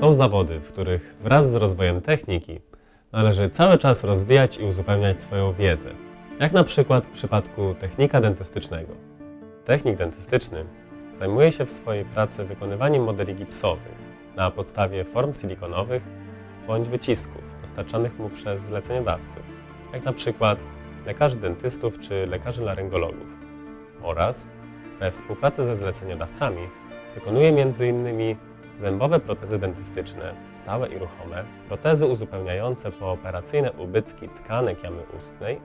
Są zawody, w których wraz z rozwojem techniki należy cały czas rozwijać i uzupełniać swoją wiedzę, jak na przykład w przypadku technika dentystycznego. Technik dentystyczny zajmuje się w swojej pracy wykonywaniem modeli gipsowych na podstawie form silikonowych bądź wycisków dostarczanych mu przez zleceniodawców, jak na przykład lekarzy dentystów czy lekarzy laryngologów oraz we współpracy ze zleceniodawcami wykonuje m.in. zębowe protezy dentystyczne, stałe i ruchome, protezy uzupełniające pooperacyjne ubytki tkanek jamy ustnej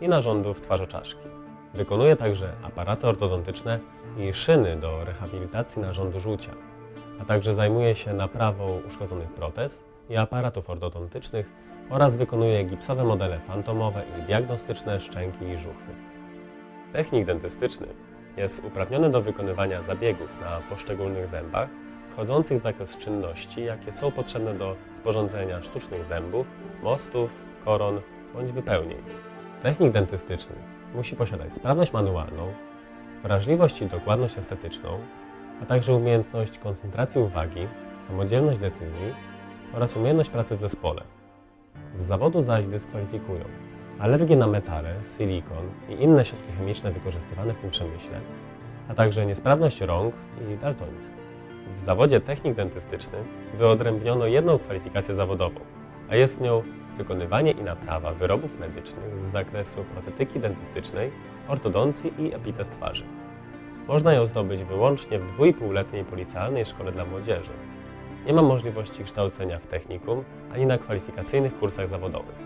i narządów twarzoczaszki. Wykonuje także aparaty ortodontyczne i szyny do rehabilitacji narządu żółcia, a także zajmuje się naprawą uszkodzonych protez i aparatów ortodontycznych oraz wykonuje gipsowe modele fantomowe i diagnostyczne szczęki i żuchwy. Technik dentystyczny jest uprawniony do wykonywania zabiegów na poszczególnych zębach, wchodzących w zakres czynności, jakie są potrzebne do sporządzenia sztucznych zębów, mostów, koron bądź wypełnień. Technik dentystyczny musi posiadać sprawność manualną, wrażliwość i dokładność estetyczną, a także umiejętność koncentracji uwagi, samodzielność decyzji oraz umiejętność pracy w zespole. Z zawodu zaś dyskwalifikują alergie na metale, silikon i inne środki chemiczne wykorzystywane w tym przemyśle, a także niesprawność rąk i daltonizm. W zawodzie technik dentystyczny wyodrębniono jedną kwalifikację zawodową, a jest nią wykonywanie i naprawa wyrobów medycznych z zakresu protetyki dentystycznej, ortodoncji i epitez twarzy. Można ją zdobyć wyłącznie w dwójpółletniej policjalnej szkole dla młodzieży. Nie ma możliwości kształcenia w technikum ani na kwalifikacyjnych kursach zawodowych.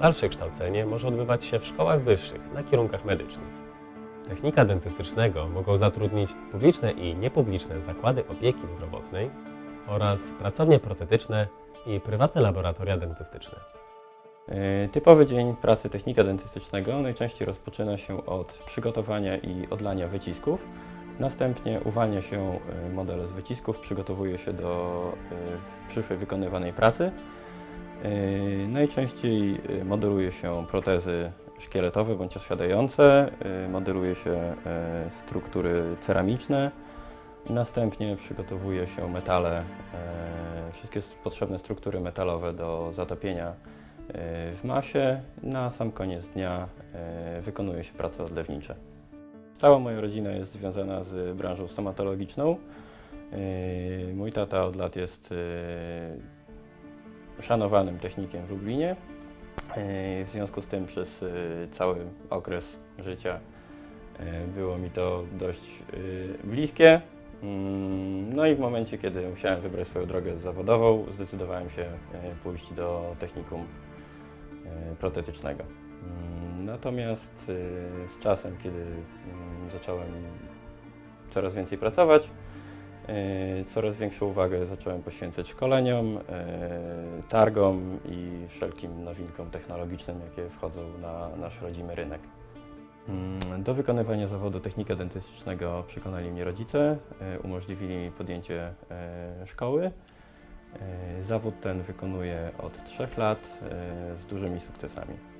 Dalsze kształcenie może odbywać się w szkołach wyższych na kierunkach medycznych. Technika dentystycznego mogą zatrudnić publiczne i niepubliczne zakłady opieki zdrowotnej oraz pracownie protetyczne i prywatne laboratoria dentystyczne. E, Typowy dzień pracy technika dentystycznego najczęściej rozpoczyna się od przygotowania i odlania wycisków. Następnie uwalnia się e, modele z wycisków, przygotowuje się do e, przyszłej wykonywanej pracy. Najczęściej modeluje się protezy szkieletowe bądź osiadające, e, modeluje się e, struktury ceramiczne. Następnie przygotowuje się metale, e, wszystkie potrzebne struktury metalowe do zatopienia w masie. Na sam koniec dnia wykonuje się prace odlewnicze. Cała moja rodzina jest związana z branżą stomatologiczną. Mój tata od lat jest szanowanym technikiem w Lublinie. E, W związku z tym przez e, cały okres życia e, było mi to dość bliskie. Mm, No i w momencie, kiedy musiałem wybrać swoją drogę zawodową, zdecydowałem się pójść do technikum protetycznego. Mm, Natomiast z czasem, kiedy mm, zacząłem coraz więcej pracować, coraz większą uwagę zacząłem poświęcać szkoleniom, e, targom i wszelkim nowinkom technologicznym, jakie wchodzą na nasz rodzimy rynek. Mm, Do wykonywania zawodu technika dentystycznego przekonali mnie rodzice, e, umożliwili mi podjęcie e, szkoły. E, Zawód ten wykonuję od 3 lat e, z dużymi sukcesami.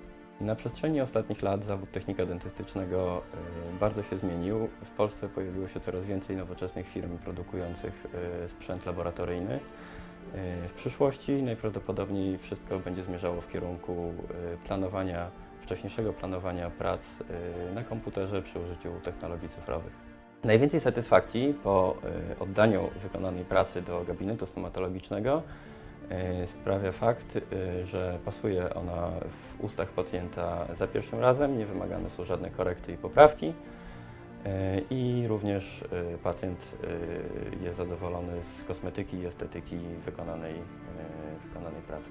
Na przestrzeni ostatnich lat zawód technika dentystycznego e, bardzo się zmienił. W Polsce pojawiło się coraz więcej nowoczesnych firm produkujących e, sprzęt laboratoryjny. E, W przyszłości najprawdopodobniej wszystko będzie zmierzało w kierunku planowania, wcześniejszego planowania prac na komputerze przy użyciu technologii cyfrowych. Najwięcej satysfakcji po oddaniu wykonanej pracy do gabinetu stomatologicznego sprawia fakt, e, że pasuje ona w ustach pacjenta za pierwszym razem, nie wymagane są żadne korekty i poprawki e, i również e, pacjent e, jest zadowolony z kosmetyki i estetyki wykonanej, e, wykonanej pracy.